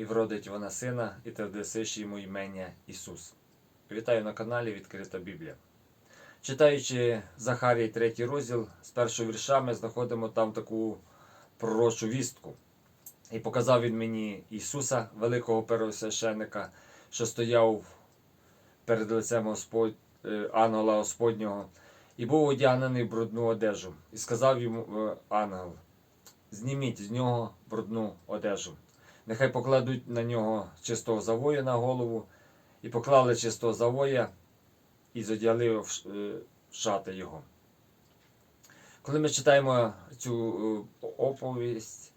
і вродить вона сина, і ти вдасиш йому імення Ісус. Вітаю на каналі Відкрита Біблія. Читаючи Захарії 3 розділ, з першого вірша ми знаходимо там таку пророчу вістку. І показав він мені Ісуса, великого первосвященника, що стояв перед лицем Господь, е, ангела Господнього, і був одягнений в брудну одежу. І сказав йому е, ангел: Зніміть з нього брудну одежу. Нехай покладуть на нього чистого завоя на голову, і поклали чистого завоя, і зодягли в е, шати його. Коли ми читаємо цю е, оповість,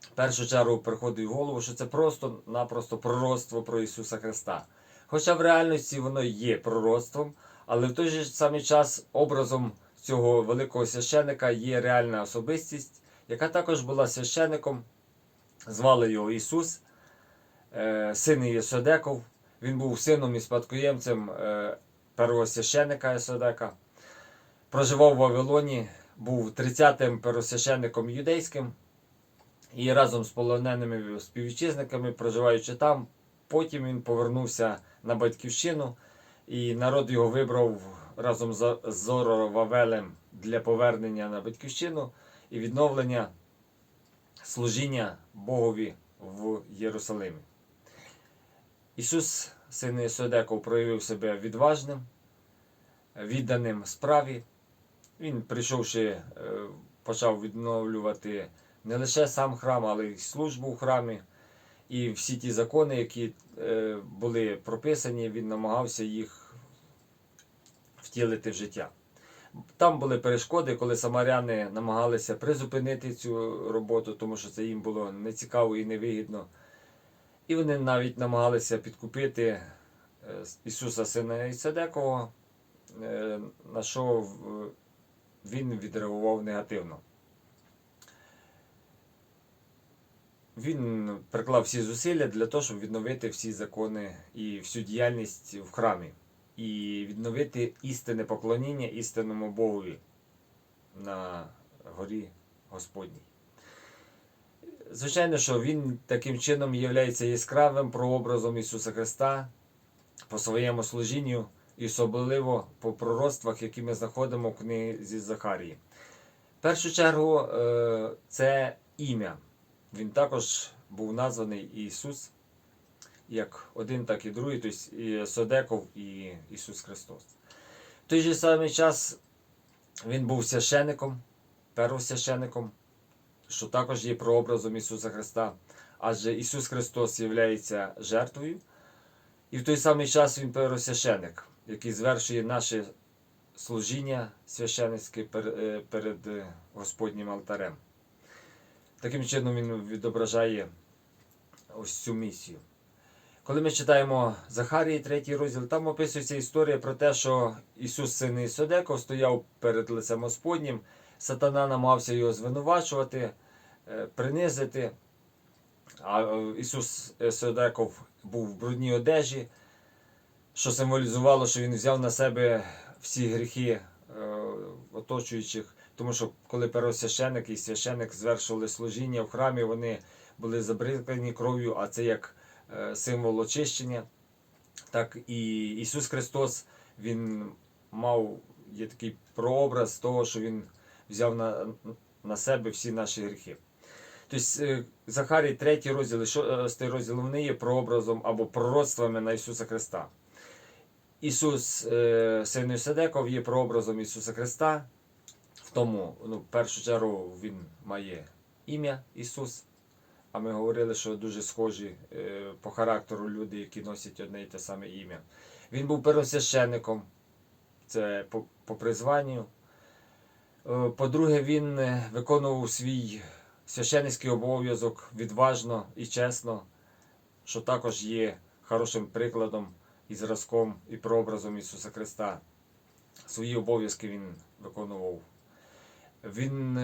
в першу чергу приходить в голову, що це просто-напросто пророцтво про Ісуса Христа. Хоча в реальності воно є пророцтвом, але в той же самий час образом цього великого священика є реальна особистість, яка також була священником, звали його Ісус, е, син Єсодеков. Він був сином і спадкоємцем е, первосвященика Єсодека. Проживав в Вавилоні, був 30-тим первосвященником юдейським і разом з полоненими співвітчизниками, проживаючи там, потім він повернувся на батьківщину, і народ його вибрав разом з Зоровавелем для повернення на батьківщину і відновлення служіння Богові в Єрусалимі. Ісус, син Ісодеков, проявив себе відважним, відданим справі. Він, прийшовши, е, почав відновлювати не лише сам храм, але й службу в храмі. І всі ті закони, які е, були прописані, він намагався їх втілити в життя. Там були перешкоди, коли самаряни намагалися призупинити цю роботу, тому що це їм було нецікаво і невигідно. І вони навіть намагалися підкупити е, Ісуса Сина Ісадекова, е, на що він відреагував негативно. Він приклав всі зусилля для того, щоб відновити всі закони і всю діяльність в храмі, і відновити істинне поклоніння істинному Богові на горі Господній. Звичайно, що він таким чином є яскравим прообразом Ісуса Христа по своєму служінню і особливо по пророцтвах, які ми знаходимо в книзі Захарії. В першу чергу, е, це ім'я. Він також був названий Ісус, як один, так і другий, тобто і Содеков і Ісус Христос. В той же самий час він був священником, первосвященником, що також є прообразом Ісуса Христа, адже Ісус Христос є жертвою, і в той самий час Він первосвященник, який звершує наше служіння священницьке е, перед Господнім алтарем. Таким чином він відображає ось цю місію. Коли ми читаємо Захарії, третій розділ, там описується історія про те, що Ісус, син Ісодеко, стояв перед лицем Господнім, сатана намагався його звинувачувати, е, принизити. А е, Ісус Ісодеков був в брудній одежі, що символізувало, що Він взяв на себе всі гріхи е, оточуючих. Тому що коли первосвященик і священик звершували служіння в храмі, вони були забризкані кров'ю, а це як символ очищення. Так і Ісус Христос Він мав є такий прообраз того, що Він взяв на, на себе всі наші гріхи. Тобто е, Захарій, третій розділ, і шостий розділ, вони є прообразом або пророцтвами на Ісуса Христа. Ісус, е, син Седеков, є прообразом Ісуса Христа. В тому, ну, в першу чергу, він має ім'я Ісус. А ми говорили, що дуже схожі е, по характеру люди, які носять одне і те саме ім'я. Він був первосвященником, це по, по призванню. Е, По-друге, він е, виконував свій священницький обов'язок відважно і чесно, що також є хорошим прикладом і зразком і прообразом Ісуса Христа. Свої обов'язки він виконував. Він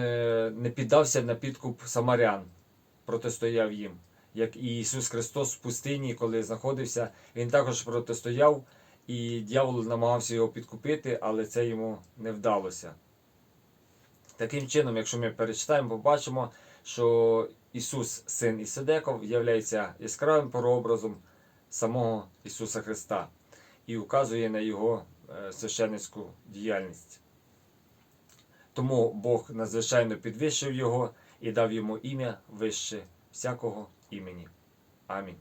не піддався на підкуп самарян, протистояв їм. Як і Ісус Христос в пустині, коли знаходився, Він також протистояв, і дьявол намагався його підкупити, але це йому не вдалося. Таким чином, якщо ми перечитаємо, побачимо, що Ісус, син Ісидеков, являється яскравим прообразом самого Ісуса Христа і указує на Його е, священницьку діяльність. Тому Бог надзвичайно підвищив його і дав йому ім'я вище всякого імені. Амінь.